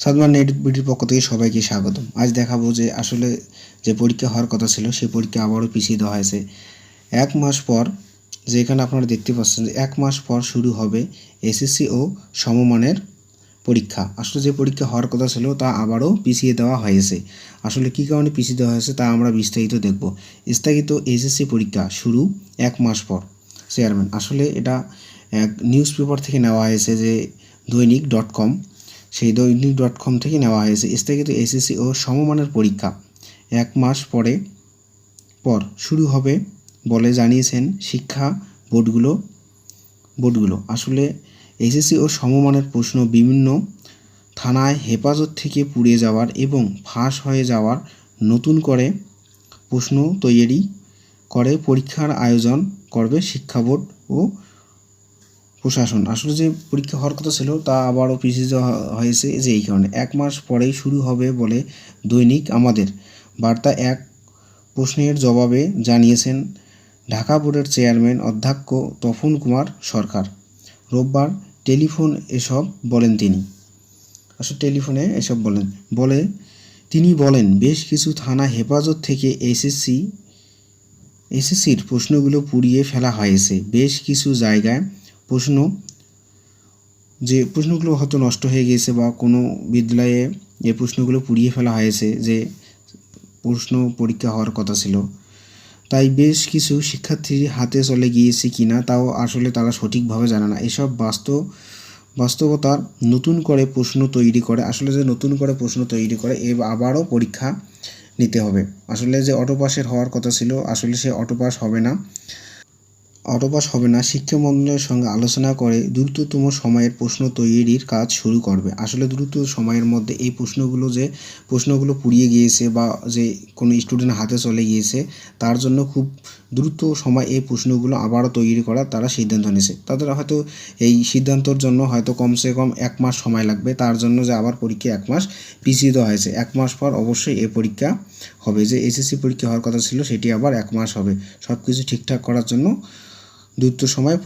Sadman net বিডির পক্ষ থেকে সবাইকে স্বাগতম। আজ দেখাবো যে আসলে যে পরীক্ষা হওয়ার কথা ছিল, সেই পরীক্ষা আবারও পিছিয়ে দেওয়া হয়েছে। এক মাস পর, যে এখানে আপনারা দেখতে পাচ্ছেন যে এক মাস পর শুরু হবে এসএসসি ও সমমানের পরীক্ষা। আসলে যে পরীক্ষা হওয়ার কথা ছিল, তা আবারও পিছিয়ে দেওয়া হয়েছে। আসলে কী কারণে পিছিয়ে দেওয়া হয়েছে, তা আমরা বিস্তারিত দেখব। স্থগিত এসএসসি পরীক্ষা শুরু এক মাস পর। চেয়ারম্যান, আসলে এটা এক নিউজ পেপার থেকে নেওয়া হয়েছে যে দৈনিক ডট কম সেই দৈনিক ডট কম থেকে নেওয়া হয়েছে। স্থগিত এসএসসি ও সমমানের পরীক্ষা। এক মাস পরে, পর শুরু হবে বলে জানিয়েছেন শিক্ষা বোর্ডগুলো। বোর্ডগুলো, আসলে এসএসসি ও সমমানের প্রশ্ন বিভিন্ন থানায় হেফাজত থেকে পুড়ে যাওয়ার এবং ফাঁস হয়ে যাওয়ার নতুন করে প্রশ্ন তৈরি করে, পরীক্ষার আয়োজন করবে শিক্ষা বোর্ড ও প্রশাসন। আসলে যে পরীক্ষা হওয়ার কথা ছিল, তা আবারও পিছিয়ে যাওয়া হয়েছে যে এই কারণে। এক মাস পরেই শুরু হবে বলে দৈনিক আমাদের বার্তা এক প্রশ্নের জবাবে জানিয়েছেন ঢাকা বোর্ডের চেয়ারম্যান অধ্যক্ষ তপন কুমার সরকার। রোববার টেলিফোন এসব বলেন তিনি। আসলে টেলিফোনে এসব বলেন, বলে তিনি বলেন, বেশ কিছু থানা হেফাজত থেকে এসএসসি, এসএসসির প্রশ্নগুলো পুড়িয়ে ফেলা হয়েছে। বেশ কিছু জায়গায় প্রশ্ন যে প্রশ্নগুলো হয়তো নষ্ট হয়ে গিয়েছে বা কোনো বিদ্যালয়ে যে প্রশ্নগুলো পুড়িয়ে ফেলা হয়েছে যে প্রশ্ন পরীক্ষা হওয়ার কথা ছিল। তাই বেশ কিছু শিক্ষার্থীর হাতে চলে গিয়েছে কিনা তাও আসলে তারা সঠিকভাবে জানে না। এসব বাস্তব বাস্তবতার নতুন করে প্রশ্ন তৈরি করে। আসলে যে নতুন করে প্রশ্ন তৈরি করে, এ আবারও পরীক্ষা নিতে হবে। আসলে যে অটোপাসের হওয়ার কথা ছিল, আসলে সে অটোপাস হবে না। অটোপাস হবে না। শিক্ষা মন্ত্রণালয়ের সঙ্গে আলোচনা করে দ্রুততম সময়ের প্রশ্ন তৈরির কাজ শুরু করবে। আসলে দ্রুত সময়ের মধ্যে এই প্রশ্নগুলো যে, প্রশ্নগুলো পুড়িয়ে গিয়েছে বা যে কোনো স্টুডেন্ট হাতে চলে গিয়েছে, তার জন্য খুব দ্রুত সময় এই প্রশ্নগুলো আবারও তৈরি করার তারা সিদ্ধান্ত নিয়েছে। তাদের হয়তো এই সিদ্ধান্তর জন্য হয়তো কমসে কম এক মাস সময় লাগবে। তার জন্য যে আবার পরীক্ষা এক মাস পিছিয়ে দেওয়া হয়েছে। এক মাস পর অবশ্যই এ পরীক্ষা হবে। যে এসএসসি পরীক্ষা হওয়ার কথা ছিল, সেটি আবার এক মাস হবে। সব কিছু ঠিকঠাক করার জন্য দ্রুত সময়